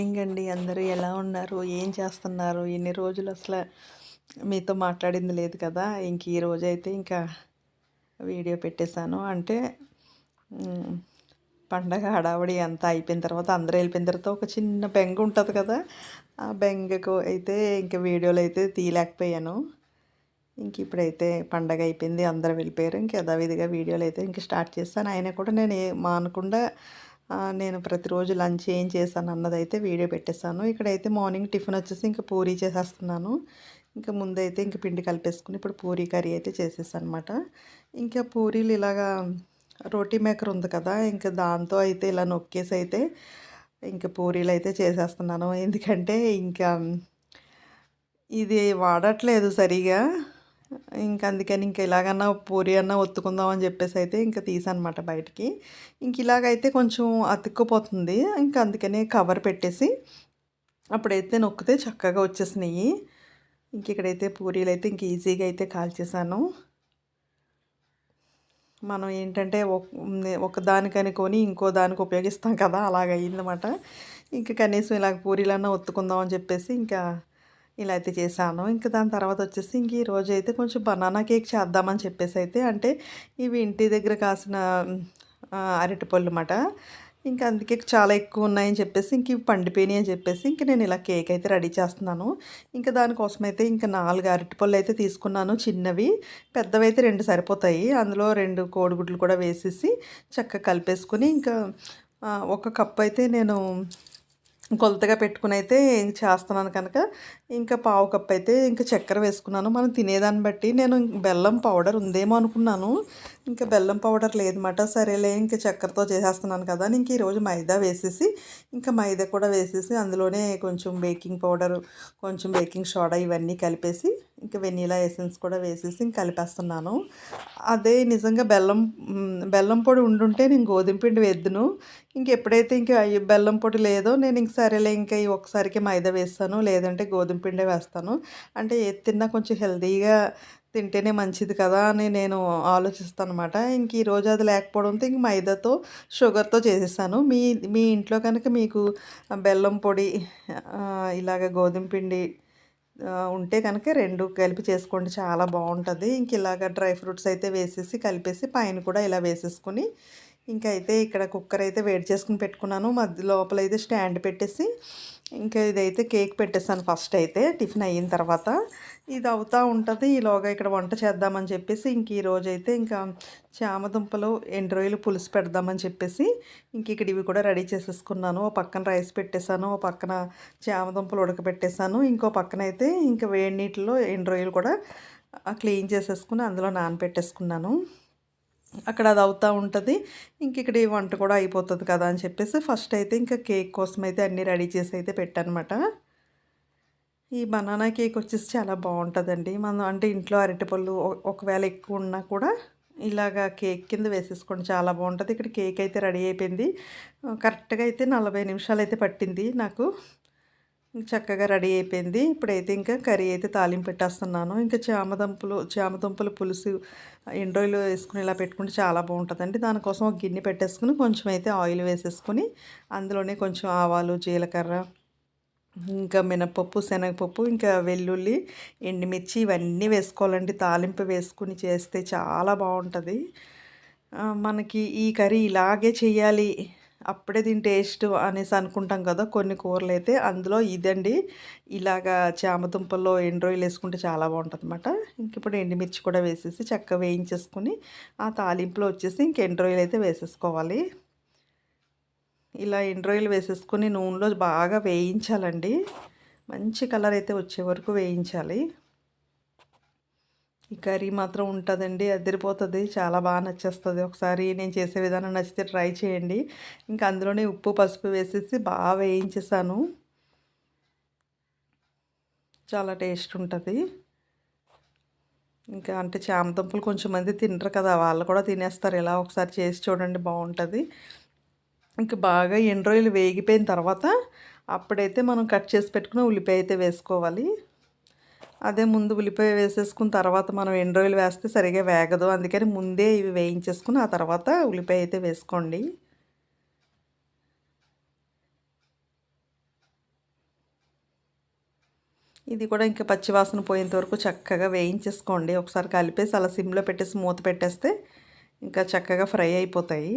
అందరూ ఎలా ఉన్నారు? ఏం చేస్తున్నారు? ఇన్ని రోజులు అసలు మీతో మాట్లాడింది లేదు కదా? ఇంక ఈ రోజైతే ఇంకా వీడియో పెట్టేశాను. అంటే పండగ హడావిడి అంతా అయిపోయిన తర్వాత అందరూ వెళ్ళిపోయిన తర్వాత ఒక చిన్న బెంగ ఉంటుంది కదా? ఆ బెంగకు అయితే ఇంకా వీడియోలు అయితే తీయలేకపోయాను. ఇంక ఇప్పుడైతే పండగ అయిపోయింది. అందరూ వెళ్ళిపోయారు. ఇంక యథావిధిగా వీడియోలు అయితే ఇంక స్టార్ట్ చేస్తాను. ఆయన కూడా నేను ఏ- మానకుండా నేను ప్రతిరోజు లంచ్ ఏం చేశాను అన్నదైతే వీడియో పెట్టేశాను. ఇక్కడైతే మార్నింగ్ టిఫిన్ వచ్చేసి ఇంకా పూరీ చేసేస్తున్నాను. ఇంకా ముందైతే ఇంక పిండి కలిపేసుకుని ఇప్పుడు పూరీ కర్రీ అయితే చేసేసాను అనమాట ఇంకా పూరీలు ఇలాగా రోటీ మేకర్ ఉంది కదా ఇంకా దాంతో అయితే ఇలా నొక్కేసి అయితే ఇంకా పూరీలు అయితే చేసేస్తున్నాను. ఎందుకంటే ఇంకా ఇది వాడట్లేదు సరిగా. ఇంక అందుకని ఇంక ఇలాగన్నా పూరి అన్నా ఒత్తుకుందాం అని చెప్పేసి అయితే ఇంకా తీసానమాట బయటికి. ఇంక ఇలాగైతే కొంచెం అతుక్కుపోతుంది. ఇంకా అందుకనే కవర్ పెట్టేసి అప్పుడైతే నొక్కితే చక్కగా వచ్చేసినాయి. ఇంక ఇక్కడైతే పూరీలు అయితే ఇంక ఈజీగా అయితే కాల్చేసాను. మనం ఏంటంటే ఒక- ఒక దానికని కొని ఇంకో దానికి ఉపయోగిస్తాం కదా అలాగ అయ్యిందన్నమాట ఇంకా కనీసం ఇలాగ పూరీలన్నా ఒత్తుకుందాం అని చెప్పేసి ఇంకా ఇలా అయితే చేశాను. ఇంకా దాని తర్వాత వచ్చేసి ఇంక ఈ రోజు అయితే కొంచెం బనానా కేక్ చేద్దామని చెప్పేసి అయితే అంటే ఇవి ఇంటి దగ్గర కాసిన అరటిపళ్ళు అన్నమాట ఇంకా అందుకే చాలా ఎక్కువ ఉన్నాయని చెప్పేసి ఇంక ఇవి పండిపోయినాయి అని చెప్పేసి ఇంక నేను ఇలా కేక్ అయితే రెడీ చేస్తున్నాను. ఇంకా దానికోసం అయితే ఇంకా నాలుగు అరటిపళ్ళు అయితే తీసుకున్నాను చిన్నవి. పెద్దవి అయితే రెండు సరిపోతాయి. అందులో రెండు కోడిగుడ్లు కూడా వేసేసి చక్కగా కలిపేసుకుని ఇంకా ఒక కప్ అయితే నేను కొలతగా పెట్టుకుని అయితే చేస్తున్నాను కనుక ఇంకా పావు కప్ అయితే ఇంకా చక్కెర వేసుకున్నాను. మనం తినేదాన్ని బట్టి నేను బెల్లం పౌడర్ ఉందేమో అనుకున్నాను. ఇంకా బెల్లం పౌడర్ లేదన్నమాట. సరేలే ఇంకా చక్కెరతో చేసేస్తున్నాను కదా అని ఇంక ఈరోజు మైదా వేసేసి ఇంకా మైదా కూడా వేసేసి అందులోనే కొంచెం బేకింగ్ పౌడర్ కొంచెం బేకింగ్ సోడా ఇవన్నీ కలిపేసి ఇంకా వెనీలా ఎసెన్స్ కూడా వేసేసి ఇంక కలిపేస్తున్నాను. అదే నిజంగా బెల్లం బెల్లం పొడి ఉండుంటే నేను గోధుమ పిండి వేద్దును. ఇంకెప్పుడైతే ఇంకా బెల్లం పొడి లేదో నేను ఇంక సరేలే ఇంకా ఈ మైదా వేస్తాను లేదంటే గోధుమ పిండే వేస్తాను. అంటే ఏది తిన్నా కొంచెం హెల్తీగా తింటేనే మంచిది కదా అని నేను ఆలోచిస్తాను అనమాట ఇంక ఈరోజు అది లేకపోవడంతో ఇంక మైదాతో షుగర్తో చేసేసాను. మీ మీ ఇంట్లో కనుక మీకు బెల్లం పొడి ఇలాగ గోధుమ పిండి ఉంటే కనుక రెండు కలిపి చేసుకోండి. చాలా బాగుంటుంది. ఇంక ఇలాగ డ్రై ఫ్రూట్స్ అయితే వేసేసి కలిపేసి పైన కూడా ఇలా వేసేసుకుని ఇంకా అయితే ఇక్కడ కుక్కర్ అయితే వేడి చేసుకుని పెట్టుకున్నాను. మధ్య లోపల అయితే స్టాండ్ పెట్టేసి ఇంకా ఇదైతే కేక్ పెట్టేసాను ఫస్ట్ అయితే టిఫిన్ అయిన తర్వాత. ఇది అవుతూ ఉంటుంది ఈలోగా ఇక్కడ వంట చేద్దామని చెప్పేసి ఇంక ఈరోజు అయితే ఇంకా చామదుంపలు ఎండు పులుసు పెడదామని చెప్పేసి ఇంక ఇక్కడ ఇవి కూడా రెడీ చేసేసుకున్నాను. ఓ పక్కన రైస్ పెట్టేశాను ఓ పక్కన చామదుంపలు ఉడకబెట్టేశాను. ఇంకో పక్కన అయితే ఇంకా వేడి నీటిలో ఎండు కూడా క్లీన్ చేసేసుకుని అందులో నానబెట్టేసుకున్నాను. అక్కడ అది అవుతూ ఉంటుంది. ఇంక ఇక్కడ ఈ వంట కూడా అయిపోతుంది కదా అని చెప్పేసి ఫస్ట్ అయితే ఇంకా కేక్ కోసం అయితే అన్నీ రెడీ చేసి అయితే పెట్టానమాట ఈ బనానా కేక్ వచ్చేసి చాలా బాగుంటుందండి. మనం అంటే ఇంట్లో అరటిపళ్ళు ఒకవేళ ఎక్కువ ఉన్నా కూడా ఇలాగా కేక్ కింద వేసేసుకోండి. చాలా బాగుంటుంది. ఇక్కడ కేక్ అయితే రెడీ అయిపోయింది. కరెక్ట్గా అయితే నలభై నిమిషాలు అయితే పట్టింది నాకు. చక్కగా రెడీ అయిపోయింది. ఇప్పుడైతే ఇంకా కర్రీ అయితే తాలింపు పెట్టేస్తున్నాను. ఇంకా చామదుంపలు చామదుంపలు పులుసు ఎండ్రోయిలు వేసుకుని ఇలా పెట్టుకుంటే చాలా బాగుంటుందండి. దానికోసం ఒక గిన్నె పెట్టేసుకుని కొంచెం అయితే ఆయిల్ వేసేసుకుని అందులోనే కొంచెం ఆవాలు జీలకర్ర ఇంకా మినపప్పు శనగపప్పు ఇంకా వెల్లుల్లి ఎండుమిర్చి ఇవన్నీ వేసుకోవాలండి. తాలింపు వేసుకుని చేస్తే చాలా బాగుంటుంది. మనకి ఈ కర్రీ ఇలాగే చేయాలి అప్పుడే దీని టేస్ట్ అనేసి అనుకుంటాం కదా కొన్ని కూరలు అయితే అందులో ఇదండి. ఇలాగా చామదుంపల్లో ఎండ్రోయిలు వేసుకుంటే చాలా బాగుంటుంది అనమాట ఇంక ఇప్పుడు ఎండుమిర్చి కూడా వేసేసి చక్కగా వేయించేసుకుని ఆ తాలింపులో వచ్చేసి ఇంక ఎండ్రోయిలు అయితే వేసేసుకోవాలి. ఇలా ఎండ్రోయిలు వేసేసుకుని నూనెలో బాగా వేయించాలండి. మంచి కలర్ అయితే వచ్చే వరకు వేయించాలి. ఈ కర్రీ మాత్రం ఉంటుందండి అదిరిపోతుంది చాలా బాగా నచ్చేస్తుంది. ఒకసారి నేను చేసే విధానం నచ్చితే ట్రై చేయండి. ఇంకా అందులోనే ఉప్పు పసుపు వేసేసి బాగా వేయించేసాను. చాలా టేస్ట్ ఉంటుంది. ఇంకా అంటే చామదుంపలు కొంచెం మంది తినరు కదా వాళ్ళు కూడా తినేస్తారు. ఇలా ఒకసారి చేసి చూడండి బాగుంటుంది. ఇంకా బాగా ఎండు రోజులు వేగిపోయిన తర్వాత అప్పుడైతే మనం కట్ చేసి పెట్టుకున్న ఉల్లిపాయ అయితే వేసుకోవాలి. అదే ముందు ఉల్లిపాయ వేసేసుకున్న తర్వాత మనం ఎండు వేస్తే సరిగా వేగదు. అందుకని ముందే ఇవి వేయించేసుకుని ఆ తర్వాత ఉల్లిపాయ అయితే వేసుకోండి. ఇది కూడా ఇంకా పచ్చివాసన పోయేంత వరకు చక్కగా వేయించేసుకోండి. ఒకసారి కలిపేసి అలా సిమ్లో పెట్టేసి మూత పెట్టేస్తే ఇంకా చక్కగా ఫ్రై అయిపోతాయి.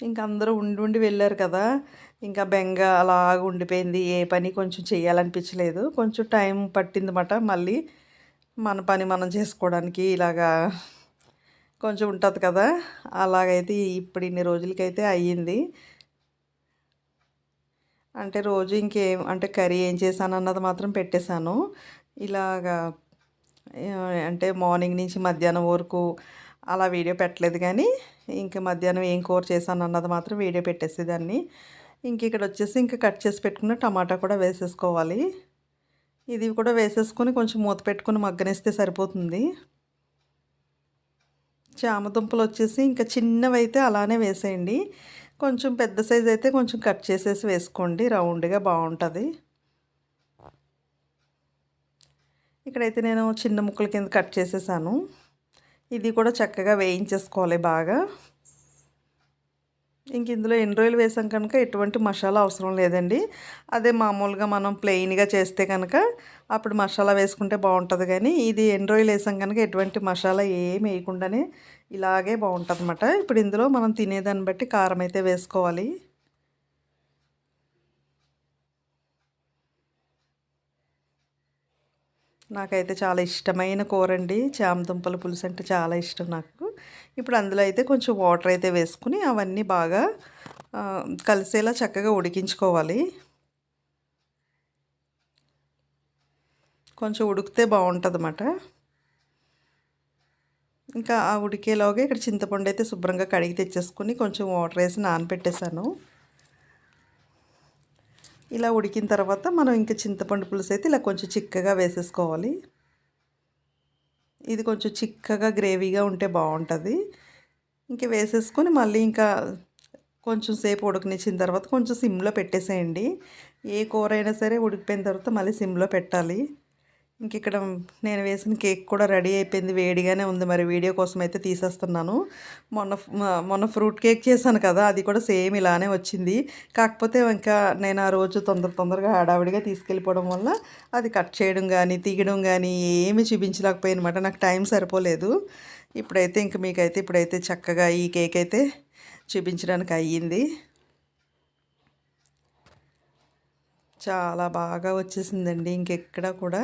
ఇంకా అందరూ ఉండి ఉండి వెళ్ళారు కదా. ఇంకా బెంగ అలాగ ఉండిపోయింది. ఏ పని కొంచెం చేయాలనిపించలేదు. కొంచెం టైం పట్టిందన్నమాట మళ్ళీ. మన పని మనం చేసుకోవడానికి ఇలాగా కొంచెం ఉంటుంది కదా. అలాగైతే ఇప్పుడు ఇన్ని రోజులకైతే అయ్యింది. అంటే రోజు ఇంకేం అంటే కర్రీ ఏం చేశాను అన్నది మాత్రం పెట్టేశాను. ఇలాగా అంటే మార్నింగ్ నుంచి మధ్యాహ్నం వరకు అలా వీడియో పెట్టలేదు కానీ ఇంక మధ్యాహ్నం ఏం కూర చేశాను అన్నది మాత్రం వీడియో పెట్టేసేదాన్ని ఇంక ఇక్కడ వచ్చేసి ఇంకా కట్ చేసి పెట్టుకున్న టమాటా కూడా వేసేసుకోవాలి. ఇది కూడా వేసేసుకొని కొంచెం మూత పెట్టుకుని మగ్గనిస్తే సరిపోతుంది. చామదుంపలు వచ్చేసి ఇంకా చిన్నవి అయితే అలానే వేసేయండి. కొంచెం పెద్ద సైజ్ అయితే కొంచెం కట్ చేసేసి వేసుకోండి. రౌండ్గా బాగుంటుంది. ఇక్కడైతే నేను చిన్న ముక్కల కింద కట్ చేసేసాను. ఇది కూడా చక్కగా వేయించేసుకోవాలి బాగా. ఇంక ఇందులో ఎన్ని రోజులు వేసాం కనుక ఎటువంటి మసాలా అవసరం లేదండి. అదే మామూలుగా మనం ప్లెయిన్గా చేస్తే కనుక అప్పుడు మసాలా వేసుకుంటే బాగుంటుంది కానీ ఇది ఎన్ని రోజులు వేసాం కనుక ఎటువంటి మసాలా ఏమి వేయకుండానే ఇలాగే బాగుంటుంది అన్నమాట ఇప్పుడు ఇందులో మనం తినేదాన్ని బట్టి కారం అయితే వేసుకోవాలి. నాకైతే చాలా ఇష్టమైన కూర అండి చామదుంపల పులుసు అంటే చాలా ఇష్టం నాకు. ఇప్పుడు అందులో అయితే కొంచెం వాటర్ అయితే వేసుకుని అవన్నీ బాగా కలిసేలా చక్కగా ఉడికించుకోవాలి. కొంచెం ఉడికితే బాగుంటుంది అన్నమాట ఇంకా ఆ ఉడికేలోగా ఇక్కడ చింతపండు అయితే శుభ్రంగా కడిగి తెచ్చేసుకుని కొంచెం వాటర్ వేసి నానపెట్టేశాను. ఇలా ఉడికిన తర్వాత మనం ఇంకా చింతపండు పులుసు అయితే ఇలా కొంచెం చిక్కగా వేసేసుకోవాలి. ఇది కొంచెం చిక్కగా గ్రేవీగా ఉంటే బాగుంటుంది. ఇంకా వేసేసుకొని మళ్ళీ ఇంకా కొంచెం సేపు ఉడకనిచ్చిన తర్వాత కొంచెం సిమ్లో పెట్టేసేయండి. ఏ కూర అయినా సరే ఉడికిపోయిన తర్వాత మళ్ళీ సిమ్లో పెట్టాలి. ఇంక ఇక్కడ నేను వేసిన కేక్ కూడా రెడీ అయిపోయింది వేడిగానే ఉంది. మరి వీడియో కోసం అయితే తీసేస్తున్నాను. మొన్న మొన్న ఫ్రూట్ కేక్ చేశాను కదా అది కూడా సేమ్ ఇలానే వచ్చింది. కాకపోతే ఇంకా నేను ఆ రోజు తొందర తొందరగా హడావిడిగా తీసుకెళ్ళిపోవడం వల్ల అది కట్ చేయడం కానీ తీయడం కానీ ఏమి చూపించలేకపోయినమాట. నాకు టైం సరిపోలేదు. ఇప్పుడైతే ఇంక మీకైతే ఇప్పుడైతే చక్కగా ఈ కేక్ అయితే చూపించడానికి అయ్యింది. చాలా బాగా వచ్చేసిందండి. ఇంకెక్కడ కూడా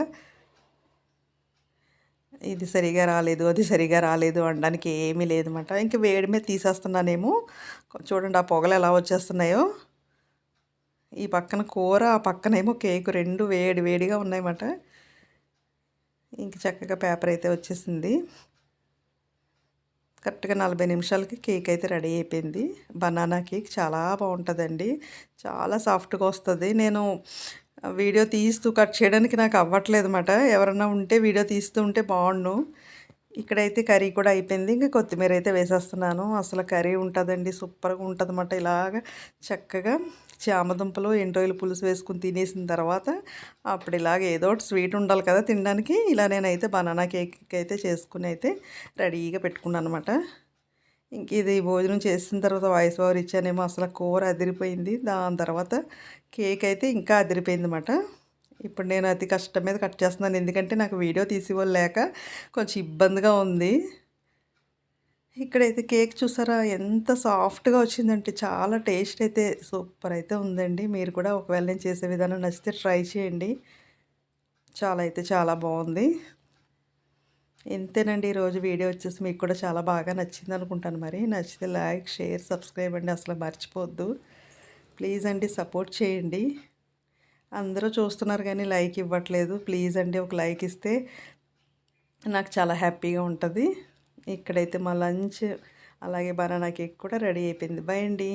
ఇది సరిగా రాలేదు అది సరిగా రాలేదు అనడానికి ఏమీ లేదన్నమాట. ఇంక వేడి మీద తీసేస్తున్నానేమో. చూడండి ఆ పొగలు ఎలా వచ్చేస్తున్నాయో. ఈ పక్కన కూర ఆ పక్కనేమో కేకు రెండు వేడి వేడిగా ఉన్నాయన్నమాట. ఇంక చక్కగా పేపర్ అయితే వచ్చేసింది. కరెక్ట్గా నలభై నిమిషాలకి కేక్ అయితే రెడీ అయిపోయింది. బనానా కేక్ చాలా బాగుంటుందండి. చాలా సాఫ్ట్గా వస్తుంది. నేను వీడియో తీస్తూ కట్ చేయడానికి నాకు అవ్వట్లేదు అనమాట ఎవరన్నా ఉంటే వీడియో తీస్తూ ఉంటే బాగుండు. ఇక్కడైతే కర్రీ కూడా అయిపోయింది. ఇంకా కొత్తిమీర అయితే వేసేస్తున్నాను. అసలు కర్రీ ఉంటుందండి. సూపర్గా ఉంటుంది అన్నమాట. ఇలాగ చక్కగా చామదుంపలు ఎండోయిలు పులుసు వేసుకుని తినేసిన తర్వాత అప్పుడు ఇలాగ ఏదో ఒకటి స్వీట్ ఉండాలి కదా తినడానికి. ఇలా నేనైతే బనానా కేక్ అయితే చేసుకుని అయితే రెడీగా పెట్టుకున్నాను అనమాట ఇంక ఇది భోజనం చేసిన తర్వాత వాయిస్ ఓవర్ ఇచ్చానేమో అసలు కూర అదిరిపోయింది. దాని తర్వాత కేక్ అయితే ఇంకా అదిరిపోయింది అనమాట ఇప్పుడు నేను అతి కష్టం మీద కట్ చేస్తున్నాను. ఎందుకంటే నాకు వీడియో లేక కొంచెం ఇబ్బందిగా ఉంది. ఇక్కడైతే కేక్ చూసారా? ఎంత సాఫ్ట్గా వచ్చిందంటే చాలా టేస్ట్ అయితే సూపర్ అయితే ఉందండి. మీరు కూడా ఒకవేళ నేను చేసే విధానం నచ్చితే ట్రై చేయండి. చాలా అయితే చాలా బాగుంది. ఇంతేనండి. ఈరోజు వీడియో వచ్చేసి మీకు కూడా చాలా బాగా నచ్చింది అనుకుంటాను మరి. నచ్చితే లైక్ షేర్ సబ్స్క్రైబ్ అండి. అసలు మర్చిపోద్దు. ప్లీజ్ అండి సపోర్ట్ చేయండి. అందరూ చూస్తున్నారు కానీ లైక్ ఇవ్వట్లేదు. ప్లీజ్ అండి ఒక లైక్ ఇస్తే నాకు చాలా హ్యాపీగా ఉంటుంది. ఇక్కడైతే మా లంచ్ అలాగే బనానా కేక్ కూడా రెడీ అయిపోయింది. బై అండి.